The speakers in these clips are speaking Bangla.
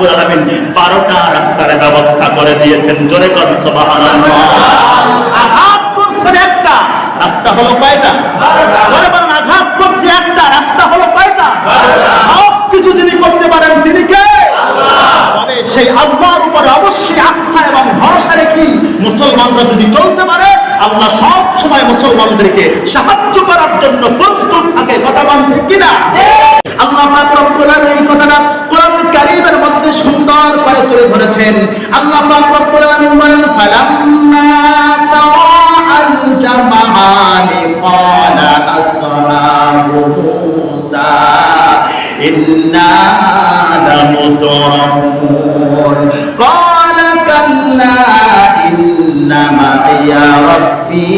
রব্বুল আলামিন 12টা রাস্তার ব্যবস্থা করে দিয়েছেন। জোরে একটা, রাস্তা হলো কয়টা? সেই অবশ্যই আস্থা এবং ভরসা রেখে মুসলমানরা যদি চলতে পারে, আল্লাহ সব মুসলমানদেরকে সাহায্য করার জন্য প্রস্তুত থাকে। কথা বলতে কিনা? আল্লাহ পাক রব্বুল আলামিন বলেন ফালাম্মা তারাআল জামাআনি ক্বালা আসহাবু মুসা ইন্না লামুদরাকুন ক্বালা কাল্লা ইন্না মা'ইয়া রাব্বি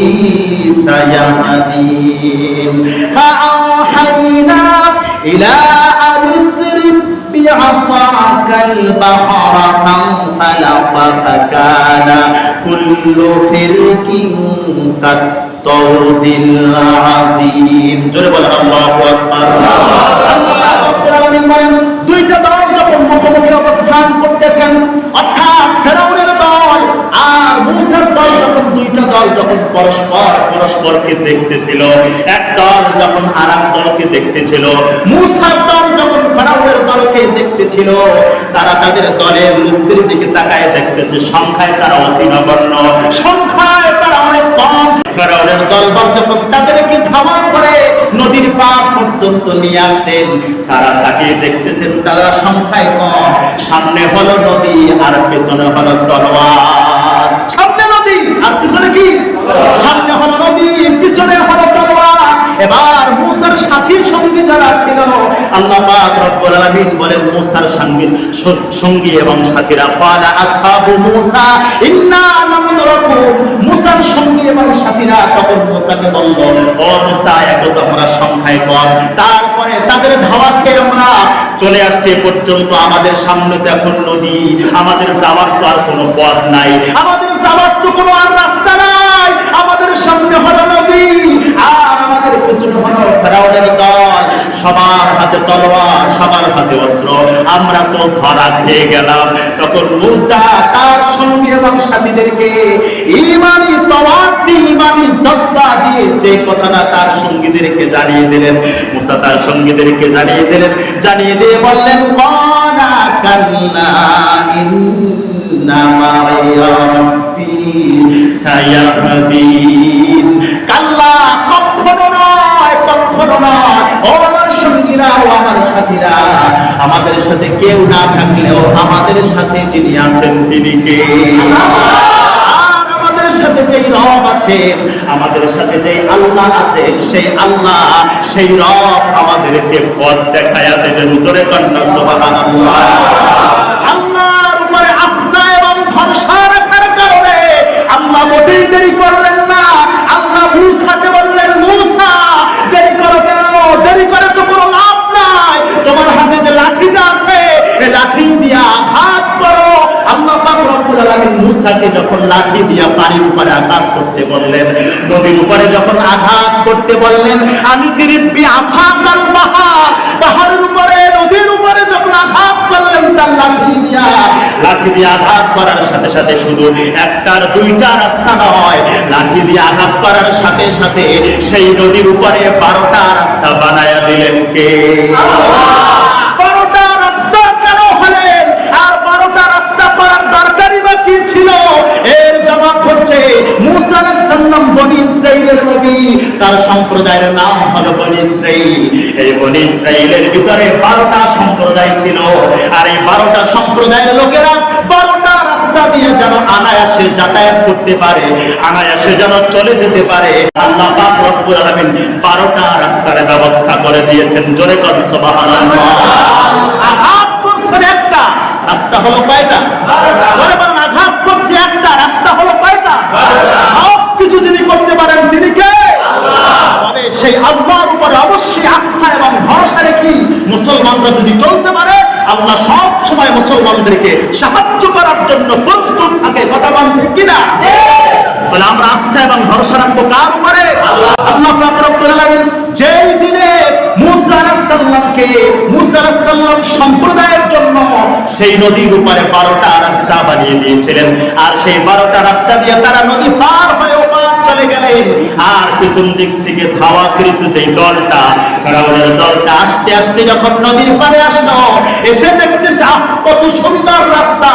সায়াহদিন ফাআওহাইনা ইলা بعصاك البحر فانفلق فكان كل فرق كالطود العظيم জোরে বলে আল্লাহু আকবার আল্লাহ রাব্বুল আলামিন বলেন দুইটা দল যখন মুখোমুখি অবস্থান করতেছেন দুইটা দল যখন পরস্পর, পরস্পরকে দেখতেছিল, এক দল যখন আর দলকে দেখতেছিল, মূসার দল যখন ফেরাউনের দলকে দেখতেছিল, তারা তাদের দলের লোকদের দিকে তাকায় দেখতেছে, সংখ্যায় তারা অতি নগণ্য সংখ্যায় তারা অনেক কম। ফেরাউনের দলবল যখন তাদেরকে ধাওয়া করে, নদীর পার পর্যন্ত নিয়ে আসলেন, তারা তাকে দেখতেছেন, তারা সংখ্যায় কম। সামনে হলো নদী, আর পেছনে হলো তলোয়ার। সামনে পিছনে কি? সামনে হলো নদী, পিছনে হলো তলোয়ার এবার মুসার যারা ছিল, আল্লাহ পাক রব্বুল আলামিন বলেন মুসার সঙ্গী এবং সাথীরা পালা আসহাবু মুসা, ইন্না মুসার সঙ্গী এবং সাথীরা তখন মুসাকে বলল, ও মুসা তোমরা সংখ্যায় কম। তারপরে তাদের ধাওয়া খেয়ে চলে আসছে পর্যন্ত আমাদের সামনে তো এখন নদী। আমাদের যাওয়ার তো আর কোনো পথ নাই। আমাদের যাওয়ার তো কোনো আর রাস্তা নাই। আমাদের সামনে হলো নদী। আর আমাদের পেছনে হলো সবার হাতে তলোয়ার, সবার হাতে অস্ত্র। আমরা তো ধরা খেয়ে গেলাম। তখন মুসা তার সঙ্গে এবং সাথীদেরকে ইমানি তওয়ার ইমানি জজবা দিয়ে যে কথাটা তার সঙ্গীদেরকে জানিয়ে দিলেন, মুসা তার সঙ্গীদেরকে জানিয়ে দিলেন, জানিয়ে দিয়ে বললেন, কলা কাল্লা ইন্না মা'ইয়া রাব্বি সায়াহদিন। কাল্লা কখনো নয় কখনো নয়। ও আমার সঙ্গীরা ও আমার সাথীরা। আমাদের সাথে কেউ না থাকলেও আমাদের সাথে যিনি আছেন তিনি কে? আমাদের সাথে যেই রব আছেন, আমাদের সাথে যেই আল্লাহ আছেন, সেই আল্লাহ, সেই রব আমাদেরকে পথ দেখায় দেবেন। জোরে কন্যা সোহান আঘাত করো। তার লাঠি দিয়া। লাঠি দিয়ে আঘাত করার সাথে সাথে শুধু একটার দুইটা রাস্তা নয়, লাঠি দিয়ে আঘাত করার সাথে সাথে সেই নদীর উপরে বারোটা রাস্তা বানায়া দিলেন কে? সালাম বনি ইসরাইলের নবী। তার সম্প্রদায়ের নাম হলো বনি ইসরাইল। এই বনি ইসরাইলের ভিতরে বারোটা সম্প্রদায় ছিল। আর এই বারোটা সম্প্রদায়ের লোকেরা বারোটা রাস্তা দিয়ে যেন আনায়াসে যাতায়াত করতে পারে আনায়াসে যেন চলে যেতে পারে। আল্লাহ পাক রব্বুল আলামিন বারোটা রাস্তার ব্যবস্থা করে দিয়েছেন। জোরে কর সুবহানাল্লাহ। আঘাত করছেন একটা। রাস্তা হলো কয়টা জোরে বলেন আঘাত করছে একটা রাস্তা হলো কয়টা সব কিছু যিনি করতে পারেন তিনি কে তবে সেই আল্লাহর উপরে অবশ্যই আস্থা এবং ভরসা রেখে মুসলমানরা যদি চলতে পারে আল্লাহ সব সময় মুসলমানদেরকে সাহায্য করার জন্য প্রস্তুত থাকে, কথা বলতে কিনা? তাহলে আমরা আস্থা এবং ভরসা রাখব কার উপরে? আল্লাহ আলামিন যেই দিনে আর সেই বারোটা রাস্তা দিয়ে তারা নদী পার হয়ে চলে গেলেন। আর দিক থেকে যে দলটা, ফেরাউনের দলটা আস্তে আস্তে যখন নদীর পারে আসলো এসে দেখতেছে কত সুন্দর রাস্তা।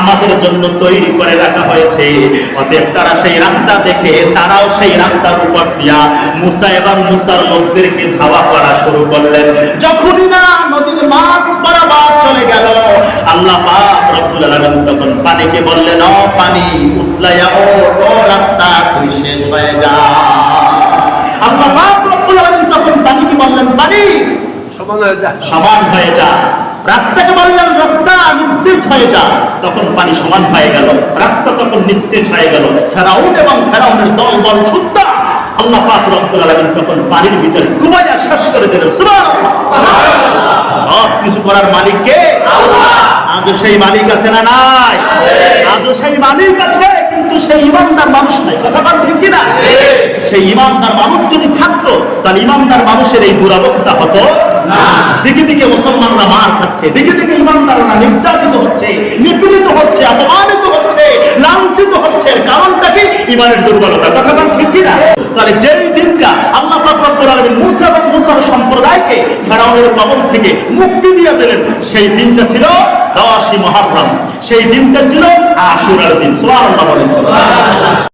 আমাদের জন্য তৈরি করে রাখা হয়েছে। অতএব তারা সেই রাস্তা দেখে তারাও সেই রাস্তার উপর দিয়া মুসা এবং মুসার লোকদেরকে ধাওয়া করা শুরু করলেন। যখনই না নদীর মাছ বরাবর চলে গেল আল্লাহ পাক রব্বুল আলামিন তখন পানিকে বললেন ও পানি উতলাইয়া ও ও রাস্তা তুই শেষ হয়ে যা। আল্লাহ পাক রব্বুল আলামিন তখন পানিকে বললেন পানি সমান হয়ে যায় সমান হয়ে যা। রাস্তাকে বললেন রাস্তা নিস্তেজ হয়ে যা। তখন পানি সমান হয়ে গেল। রাস্তা তখন নিস্তেজ হয়ে গেল। ফেরাউন এবং ফেরাউনের দল দল ছুট্টা আল্লাহ পাক রব্বুল আলামিন তখন পানির ভিতরে ডুবাইয়া শেষ করে দিলেন। সুবহানাল্লাহ। সব কিছু করার মালিক কে? আল্লাহ। আজও সেই মালিক আছে না নাই? আজও সেই মালিক আছে। কিন্তু সেই ইমানদার মানুষ নাই। কথা বল ঠিক কিনা? সেই ইমানদার মানুষ যদি থাকতো তাহলে ইমানদার মানুষের এই দুরাবস্থা হতো না। দিকে দিকে মুসলমানরা মার খাচ্ছে দিকে দিকে ইমানদাররা নির্যাতিত হচ্ছে নিপীড়িত হচ্ছে অপমানিত হচ্ছে লাঞ্ছিত হচ্ছে। কারণটা কি? ইমানের দুর্বলতা। কথা বল ঠিক কিনা? তাহলে যেই দিনটা মুসা মুসার সম্প্রদায়কে ফেরাউনের কবল থেকে মুক্তি দিয়ে দিলেন। সেই দিনটা ছিল দশই মহাপ্রাণ সেই দিনটা ছিল আশুরার দিন। বলেন।